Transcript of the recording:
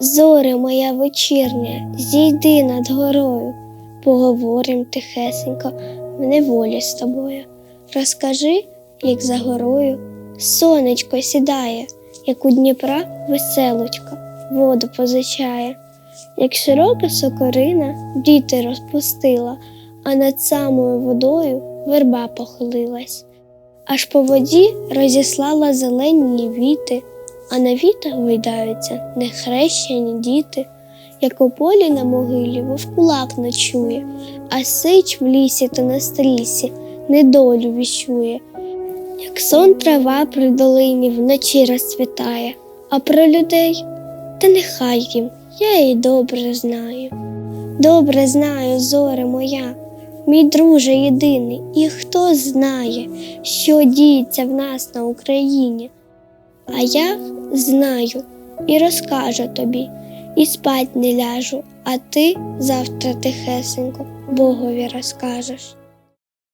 Зоре моя вечірня, зійди над горою, поговорим тихесенько в неволі з тобою. Розкажи, як за горою сонечко сідає, як у Дніпра веселочка воду позичає, як широка сокорина діти розпустила, а над самою водою верба похилилась. Аж по воді розіслала зелені віти, а на вітах гойдаються нехрещені діти, як у полі на могилі вовкулак ночує, а сич в лісі та на стрісі недолю віщує, як сон трава при долині вночі розцвітає, а про людей та нехай їм, я її добре знаю. Добре знаю, зоре моя, мій друже єдиний, і хто знає, що діється в нас на Україні. А я знаю і розкажу тобі, і спать не ляжу, а ти завтра тихесенько Богові розкажеш.